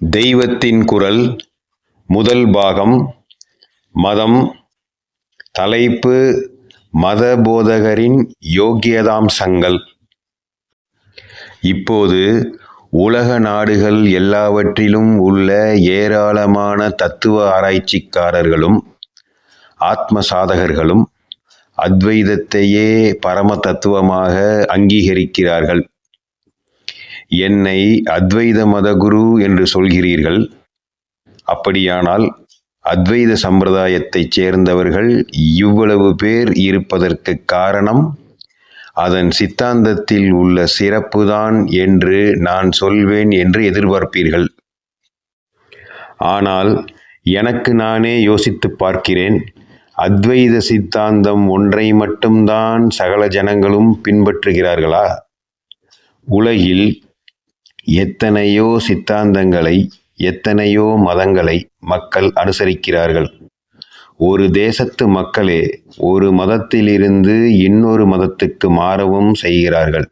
தெய்வத்தின் குரல் முதல் பாகம் மதம் தலைப்பு மதபோதகரின் யோக்கியதாம்சங்கள் இப்போது உலக நாடுகள் எல்லாவற்றிலும் உள்ள ஏராளமான தத்துவ ஆராய்ச்சிக்காரர்களும் ஆத்ம சாதகர்களும் அத்வைதத்தையே பரம தத்துவமாக அங்கீகரிக்கிறார்கள். என்னை அத்வைத மத குரு என்று சொல்கிறீர்கள். அப்படியானால் அத்வைத சம்பிரதாயத்தைச் சேர்ந்தவர்கள் இவ்வளவு பேர் இருப்பதற்கு காரணம் அதன் சித்தாந்தத்தில் உள்ள சிறப்புதான் என்று நான் சொல்வேன் என்று எதிர்பார்ப்பீர்கள். ஆனால் எனக்கு நானே யோசித்து பார்க்கிறேன் அத்வைத சித்தாந்தம் ஒன்றை மட்டும்தான் சகல ஜனங்களும் பின்பற்றுகிறார்களா? உலகில் எத்தனையோ சித்தாந்தங்களை எத்தனையோ மதங்களை மக்கள் அனுசரிக்கிறார்கள். ஒரு தேசத்து மக்களே ஒரு மதத்திலிருந்து இன்னொரு மதத்துக்கு மாறவும் செய்கிறார்கள்.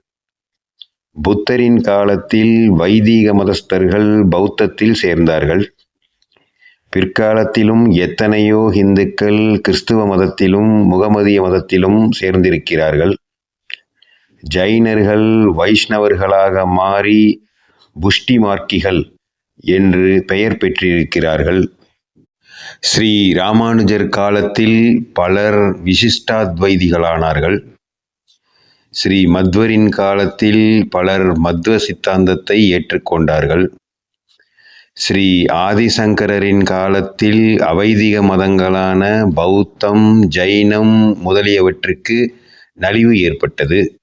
புத்தரின் காலத்தில் வைதீக மதஸ்தர்கள் பௌத்தத்தில் சேர்ந்தார்கள். பிற்காலத்திலும் எத்தனையோ இந்துக்கள் கிறிஸ்துவ மதத்திலும் முகமதிய மதத்திலும் சேர்ந்திருக்கிறார்கள். ஜைனர்கள் வைஷ்ணவர்களாக மாறி புஷ்டிமார்க்கிகள் என்று பெயர் பெற்றிருக்கிறார்கள். ஸ்ரீ ராமானுஜர் காலத்தில் பலர் விசிஷ்டாத்வைதிகளானார்கள். ஸ்ரீ மத்வரின் காலத்தில் பலர் மத்வ சித்தாந்தத்தை ஏற்றுக்கொண்டார்கள். ஸ்ரீ ஆதிசங்கரரின் காலத்தில் அவைதிக மதங்களான பௌத்தம் ஜைனம் முதலியவற்றுக்கு நலிவு ஏற்பட்டது.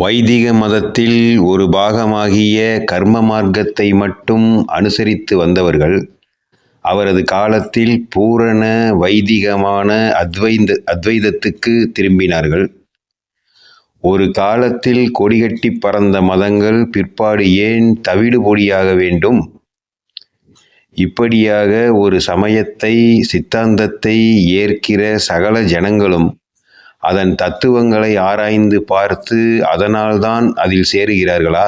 வைதிக மதத்தில் ஒரு பாகமாகிய கர்ம மார்க்கத்தை மட்டும் அனுசரித்து வந்தவர்கள் அவரது காலத்தில் பூரண வைதிகமான அத்வைந்த அத்வைதத்துக்கு திரும்பினார்கள். ஒரு காலத்தில் கொடிகட்டி பறந்த மதங்கள் பிற்பாடு ஏன் தவிடு பொடியாக வேண்டும்? இப்படியாக ஒரு சமயத்தை சித்தாந்தத்தை ஏற்கிற சகல ஜனங்களும் அதன் தத்துவங்களை ஆராய்ந்து பார்த்து அதனால்தான் அதில் சேருகிறார்களா?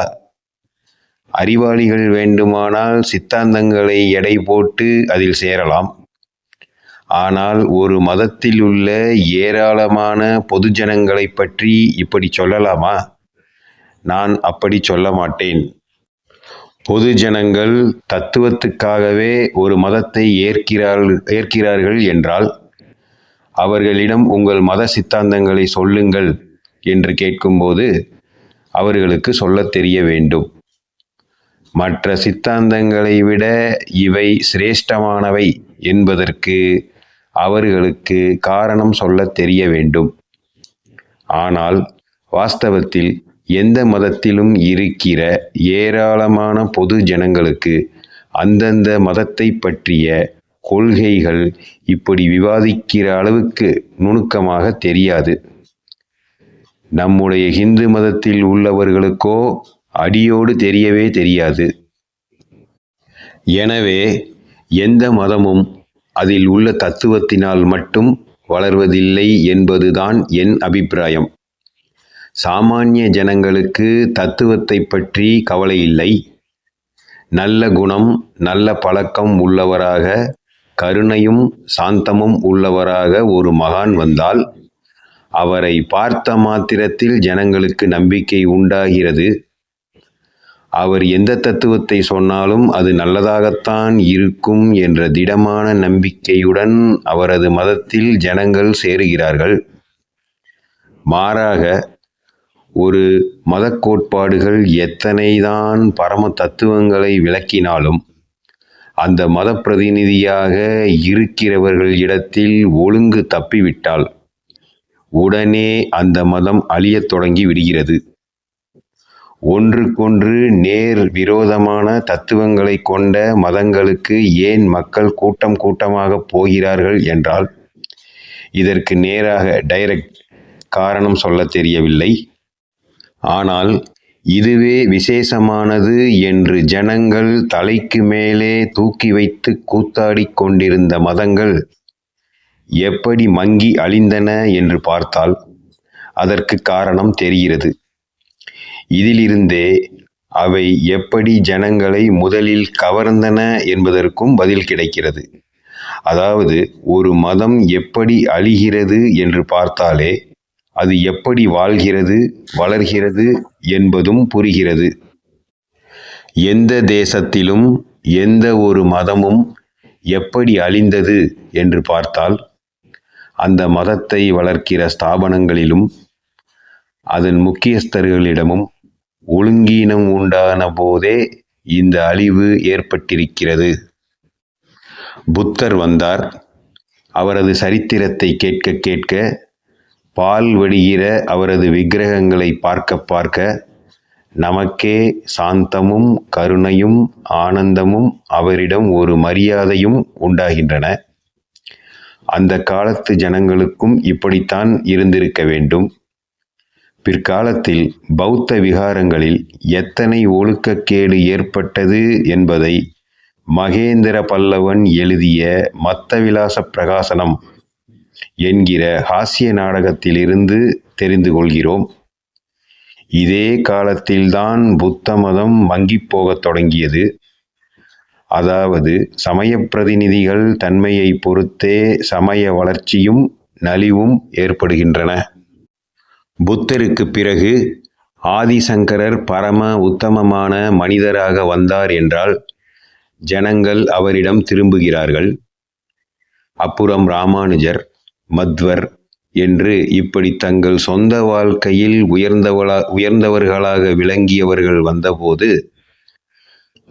அறிவாளிகள் வேண்டுமானால் சித்தாந்தங்களை எடை போட்டு அதில் சேரலாம். ஆனால் ஒரு மதத்தில் உள்ள ஏராளமான பொதுஜனங்களை பற்றி இப்படி சொல்லலாமா? நான் அப்படி சொல்ல மாட்டேன். பொதுஜனங்கள் தத்துவத்துக்காகவே ஒரு மதத்தை ஏற்கிறார்கள் ஏற்கிறார்கள் என்றால் அவர்களிடம் உங்கள் மத சித்தாந்தங்களை சொல்லுங்கள் என்று கேட்கும்போது அவர்களுக்கு சொல்லத் தெரிய வேண்டும். மற்ற சித்தாந்தங்களை விட இவை சிரேஷ்டமானவை என்பதற்கு அவர்களுக்கு காரணம் சொல்லத் தெரிய வேண்டும். ஆனால் வாஸ்தவத்தில் எந்த மதத்திலும் இருக்கிற ஏராளமான பொது ஜனங்களுக்கு அந்தந்த மதத்தை பற்றிய கொள்கைகள் இப்படி விவாதிக்கிற அளவுக்கு நுணுக்கமாக தெரியாது. நம்முடைய ஹிந்து மதத்தில் உள்ளவர்களுக்கோ அடியோடு தெரியவே தெரியாது. எனவே எந்த மதமும் அதில் உள்ள தத்துவத்தினால் மட்டும் வளர்வதில்லை என்பதுதான் என் அபிப்பிராயம். சாமானிய ஜனங்களுக்கு தத்துவத்தை பற்றி கவலை இல்லை. நல்ல குணம் நல்ல பழக்கம் உள்ளவராக கருணையும் சாந்தமும் உள்ளவராக ஒரு மகான் வந்தால் அவரை பார்த்த மாத்திரத்தில் ஜனங்களுக்கு நம்பிக்கை உண்டாகிறது. அவர் எந்த தத்துவத்தை சொன்னாலும் அது நல்லதாகத்தான் இருக்கும் என்ற திடமான நம்பிக்கையுடன் அவரது மதத்தில் ஜனங்கள் சேருகிறார்கள். மாறாக ஒரு மத கோட்பாடுகள் எத்தனைதான் பரம தத்துவங்களை விளக்கினாலும் அந்த மத பிரதிநிதியாக இருக்கிறவர்கள் இடத்தில் ஒழுங்கு தப்பிவிட்டால் உடனே அந்த மதம் அழியத் தொடங்கி விடுகிறது. ஒன்றுக்கொன்று நேர் விரோதமான தத்துவங்களை கொண்ட மதங்களுக்கு ஏன் மக்கள் கூட்டம் கூட்டமாக போகிறார்கள் என்றால் இதற்கு நேராக டைரக்ட் காரணம் சொல்ல தெரியவில்லை. ஆனால் இதுவே விசேஷமானது என்று ஜனங்கள் தலைக்கு மேலே தூக்கி வைத்து கூத்தாடிக் கொண்டிருந்த மதங்கள் எப்படி மங்கி அழிந்தன என்று பார்த்தால் அதற்கு காரணம் தெரிகிறது. இதிலிருந்தே அவை எப்படி ஜனங்களை முதலில் கவர்ந்தன என்பதற்கும் பதில் கிடைக்கிறது. அதாவது ஒரு மதம் எப்படி அழிகிறது என்று பார்த்தாலே அது எப்படி வாழ்கிறது வளர்கிறது என்பதும் புரிகிறது. எந்த தேசத்திலும் எந்த ஒரு மதமும் எப்படி அழிந்தது என்று பார்த்தால் அந்த மதத்தை வளர்க்கிற ஸ்தாபனங்களிலும் அதன் முக்கியஸ்தர்களிடமும் ஒழுங்கீனம் உண்டான போதே இந்த அழிவு ஏற்பட்டிருக்கிறது. புத்தர் வந்தார். அவரது சரித்திரத்தை கேட்க கேட்க பால் வடிகிற அவரது விக்கிரகங்களை பார்க்க பார்க்க நமக்கே சாந்தமும் கருணையும் ஆனந்தமும் அவரிடம் ஒரு மரியாதையும் உண்டாகின்றன. அந்த காலத்து ஜனங்களுக்கும் இப்படித்தான் இருந்திருக்க வேண்டும். பிற்காலத்தில் பௌத்த விகாரங்களில் எத்தனை ஒழுக்கக்கேடு ஏற்பட்டது என்பதை மகேந்திர பல்லவன் எழுதிய மத்தவிலாச பிரகாசனம் என்கிற ஹாஸ்ய நாடகத்திலிருந்து தெரிந்து கொள்கிறோம். இதே காலத்தில்தான் புத்த மதம் மங்கிப் போகத் தொடங்கியது. அதாவது சமய பிரதிநிதிகள் தன்மையை பொறுத்தே சமய வளர்ச்சியும் நலிவும் ஏற்படுகின்றன. புத்தருக்கு பிறகு ஆதிசங்கரர் பரம உத்தமமான மனிதராக வந்தார் என்றால் ஜனங்கள் அவரிடம் திரும்புகிறார்கள். அப்புறம் ராமானுஜர் மத்வர் என்று இப்படி தங்கள் சொந்த வாழ்க்கையில் உயர்ந்தவளா உயர்ந்தவர்களாக விளங்கியவர்கள் வந்தபோது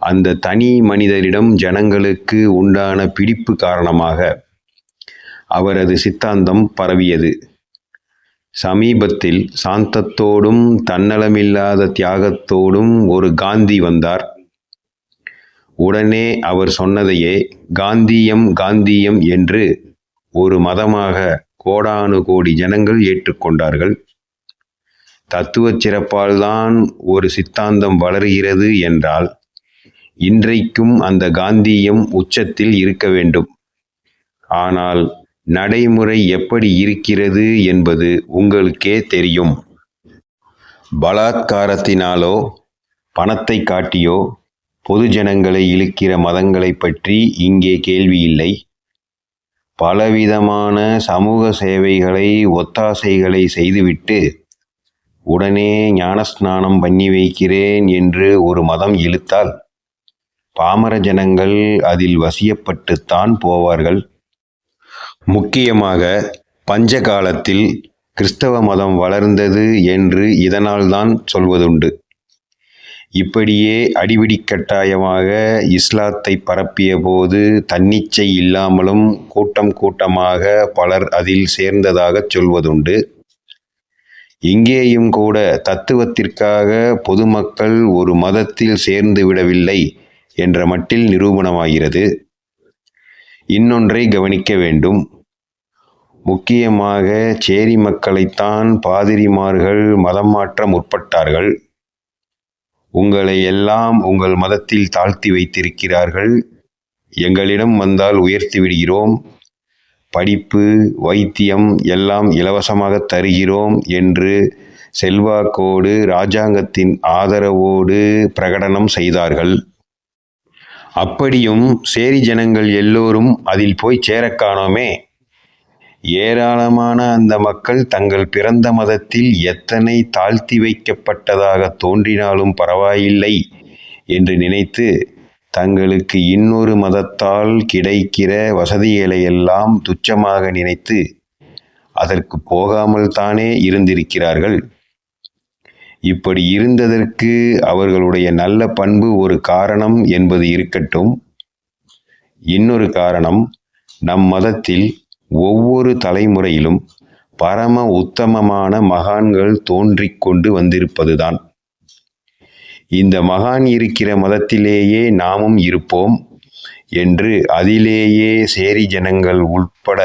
அந்த தனி மனிதரிடம் ஜனங்களுக்கு உண்டான பிடிப்பு காரணமாக அவரது சித்தாந்தம் பரவியது. சமீபத்தில் சாந்தத்தோடும் தன்னலமில்லாத தியாகத்தோடும் ஒரு காந்தி வந்தார். உடனே அவர் சொன்னதையே காந்தியம் காந்தியம் என்று ஒரு மதமாக கோடானு கோடி ஜனங்கள் ஏற்றுக்கொண்டார்கள். தத்துவச் சிறப்பால்தான் ஒரு சித்தாந்தம் வளர்கிறது என்றால் இன்றைக்கும் அந்த காந்தியம் உச்சத்தில் இருக்க வேண்டும். ஆனால் நடைமுறை எப்படி இருக்கிறது என்பது உங்களுக்கே தெரியும். பலாத்காரத்தினாலோ பணத்தை காட்டியோ பொதுஜனங்களை இழுக்கிற மதங்களை பற்றி இங்கே கேள்வி இல்லை. பலவிதமான சமூக சேவைகளை ஒத்தாசைகளை செய்துவிட்டு உடனே ஞானஸ்நானம் பண்ணி வைக்கிறேன் என்று ஒரு மதம் இழுத்தால் பாமர ஜனங்கள் அதில் வசியப்பட்டுத்தான் போவார்கள். முக்கியமாக பஞ்ச காலத்தில் கிறிஸ்தவ மதம் வளர்ந்தது என்று இதனால்தான் சொல்வதுண்டு. இப்படியே அடிபிடி கட்டாயமாக இஸ்லாத்தை பரப்பிய போது தன்னிச்சை இல்லாமலும் கூட்டம் கூட்டமாக பலர் அதில் சேர்ந்ததாகச் சொல்வதுண்டு. இங்கேயும் கூட தத்துவத்திற்காக பொதுமக்கள் ஒரு மதத்தில் சேர்ந்து விடவில்லை என்ற மட்டில் நிரூபணமாகிறது. இன்னொன்றை கவனிக்க வேண்டும். முக்கியமாக சேரி மக்களைத்தான் பாதிரிமார்கள் மதம் மாற்ற முற்பட்டார்கள். உங்களை எல்லாம் உங்கள் மதத்தில் தாழ்த்தி வைத்திருக்கிறார்கள். எங்களிடம் வந்தால் உயர்த்தி விடுகிறோம். படிப்பு வைத்தியம் எல்லாம் இலவசமாக தருகிறோம் என்று செல்வாக்கோடு இராஜாங்கத்தின் ஆதரவோடு பிரகடனம் செய்தார்கள். அப்படியும் சேரி ஜனங்கள் எல்லோரும் அதில் போய் சேரக் காணோமே. ஏராளமான அந்த மக்கள் தங்கள் பிறந்த மதத்தில் எத்தனை தாழ்த்தி வைக்கப்பட்டதாக தோன்றினாலும் பரவாயில்லை என்று நினைத்து தங்களுக்கு இன்னொரு மதத்தால் கிடைக்கிற வசதிகளையெல்லாம் துச்சமாக நினைத்து அதற்கு போகாமல் தானே இருந்திருக்கிறார்கள். இப்படி இருந்ததற்கு அவர்களுடைய நல்ல பண்பு ஒரு காரணம் என்பது இருக்கட்டும். இன்னொரு காரணம் நம் மதத்தில் ஒவ்வொரு தலைமுறையிலும் பரம உத்தமமான மகான்கள் தோன்றிக் கொண்டு வந்திருப்பதுதான். இந்த மகான் இருக்கிற மதத்திலேயே நாமும் இருப்போம் என்று அதிலேயே சேரி ஜனங்கள் உட்பட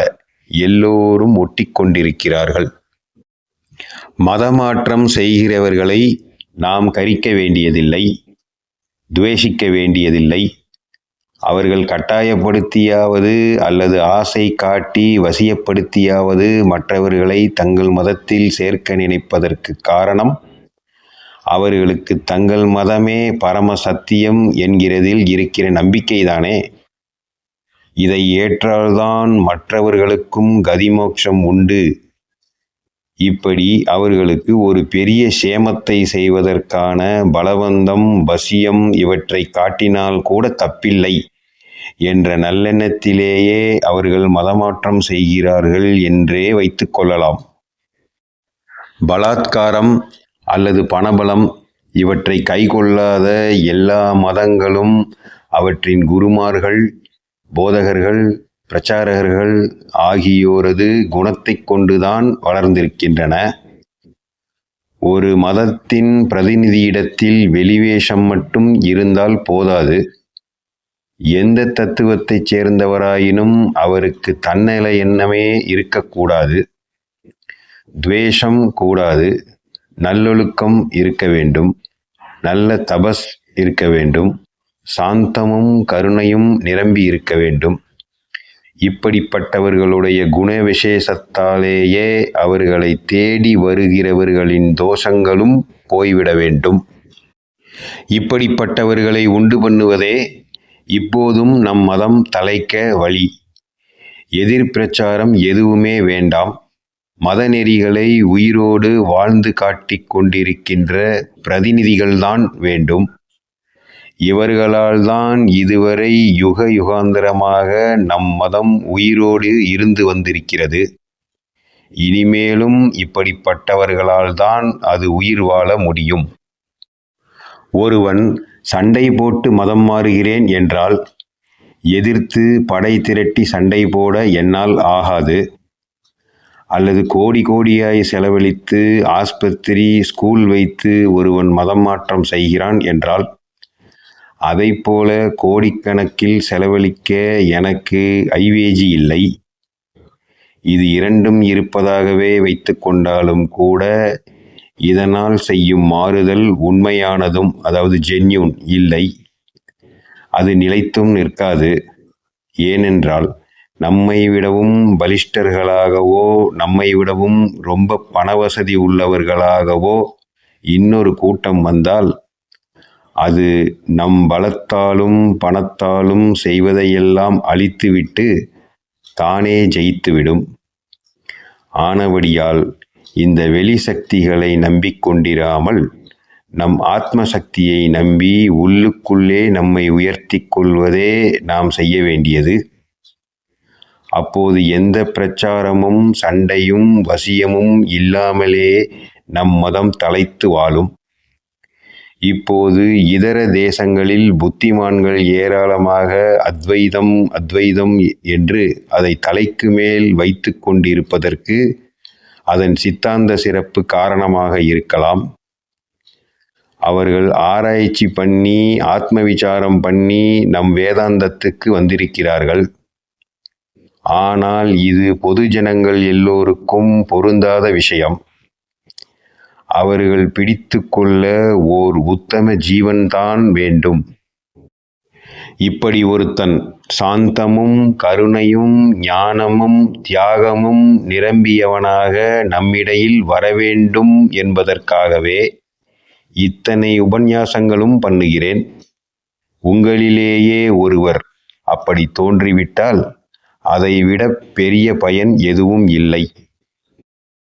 எல்லோரும் ஒட்டிக்கொண்டிருக்கிறார்கள் மதமாற்றம் செய்கிறவர்களை நாம் கரிக்க வேண்டியதில்லை துவேஷிக்க வேண்டியதில்லை. அவர்கள் கட்டாயப்படுத்தியாவது அல்லது ஆசை காட்டி வசியப்படுத்தியாவது மற்றவர்களை தங்கள் மதத்தில் சேர்க்க நினைப்பதற்கு காரணம்? அவர்களுக்கு தங்கள் மதமே பரம சத்தியம் என்கிறதில் இருக்கிற நம்பிக்கைதானே? இதை ஏற்றால்தான் மற்றவர்களுக்கும் கதிமோட்சம் உண்டு. இப்படி அவர்களுக்கு ஒரு பெரிய சேமத்தை செய்வதற்கான பலவந்தம் வசியம் இவற்றை காட்டினால் கூட தப்பில்லை. என்ற நல்லெண்ணத்திலேயே அவர்கள் மதமாற்றம் செய்கிறார்கள் என்றே வைத்துக் கொள்ளலாம். பலாத்காரம் அல்லது பணபலம் இவற்றை கைகொள்ளாத எல்லா மதங்களும் அவற்றின் குருமார்கள் போதகர்கள் பிரச்சாரகர்கள் ஆகியோரது குணத்தை கொண்டுதான் வளர்ந்திருக்கின்றன. ஒரு மதத்தின் பிரதிநிதியிடத்தில் வெளிவேஷம் மட்டும் இருந்தால் போதாது. எந்த தத்துவத்தைச் சேர்ந்தவராயினும் அவருக்கு தன்னிலை எண்ணமே இருக்கக்கூடாது. துவேஷம் கூடாது. நல்லொழுக்கம் இருக்க வேண்டும். நல்ல தபஸ் இருக்க வேண்டும். சாந்தமும் கருணையும் நிரம்பி இருக்க வேண்டும். இப்படிப்பட்டவர்களுடைய குண விசேஷத்தாலேயே அவர்களை தேடி வருகிறவர்களின் தோஷங்களும் போய்விட வேண்டும். இப்படிப்பட்டவர்களை உண்டு பண்ணுவதே இப்போதும் நம் மதம் தலைக்க வழி. எதிர்பிரச்சாரம் எதுவுமே வேண்டாம். மத நெறிகளை உயிரோடு வாழ்ந்து காட்டிக் கொண்டிருக்கின்ற பிரதிநிதிகள்தான் வேண்டும். இவர்களால்தான் இதுவரை யுக யுகாந்தரமாக நம் மதம் உயிரோடு இருந்து வந்திருக்கிறது. இனிமேலும் இப்படிப்பட்டவர்களால்தான் அது உயிர் வாழ முடியும். ஒருவன் சண்டை போட்டு மதம் மாறுகிறேன் என்றால் எதிர்த்து படை திரட்டி சண்டை போட என்னால் ஆகாது. அல்லது கோடி கோடியாய் செலவழித்து ஆஸ்பத்திரி ஸ்கூல் வைத்து ஒருவன் மதம் மாற்றம் செய்கிறான் என்றால் அதைப்போல கோடிக்கணக்கில் செலவழிக்க எனக்கு ஐவேஜி இல்லை. இது இரண்டும் இருப்பதாகவே வைத்து கொண்டாலும் கூட இதனால் செய்யும் மாறுதல் உண்மையானதும் அதாவது ஜென்யூன் இல்லை. அது நிலைத்தும் நிற்காது. ஏனென்றால் நம்மை விடவும் பலிஷ்டர்களாகவோ நம்மை விடவும் ரொம்ப பணவசதி உள்ளவர்களாகவோ இன்னொரு கூட்டம் வந்தால் அது நம் பலத்தாலும் பணத்தாலும் செய்வதையெல்லாம் அழித்துவிட்டு தானே ஜெயித்துவிடும். ஆனபடியால் இந்த வெளி சக்திகளை நம்பிக்கொண்டிராமல் நம் ஆத்ம சக்தியை நம்பி உள்ளுக்குள்ளே நம்மை உயர்த்தி கொள்வதே நாம் செய்ய வேண்டியது. அப்போது எந்த பிரச்சாரமும் சண்டையும் வசியமும் இல்லாமலே நம் மதம் தலைத்து வாழும். இப்போது இதர தேசங்களில் புத்திமான்கள் ஏராளமாக அத்வைதம் அத்வைதம் என்று அதை தலைக்கு மேல் வைத்து கொண்டிருப்பதற்கு அதன் சித்தாந்த சிறப்பு காரணமாக இருக்கலாம். அவர்கள் ஆராய்ச்சி பண்ணி ஆத்ம விசாரம் பண்ணி நம் வேதாந்தத்துக்கு வந்திருக்கிறார்கள். ஆனால் இது பொது ஜனங்கள் எல்லோருக்கும் பொருந்தாத விஷயம். அவர்கள் பிடித்து கொள்ள ஓர் உத்தம ஜீவன்தான் வேண்டும். இப்படி ஒருத்தன் சாந்தமும் கருணையும் ஞானமும் தியாகமும் நிரம்பியவனாக நம்மிடையில் வரவேண்டும் என்பதற்காகவே இத்தனை உபன்யாசங்களும் பண்ணுகிறேன். உங்களிலேயே ஒருவர் அப்படி தோன்றிவிட்டால் அதைவிட பெரிய பயன் எதுவும் இல்லை.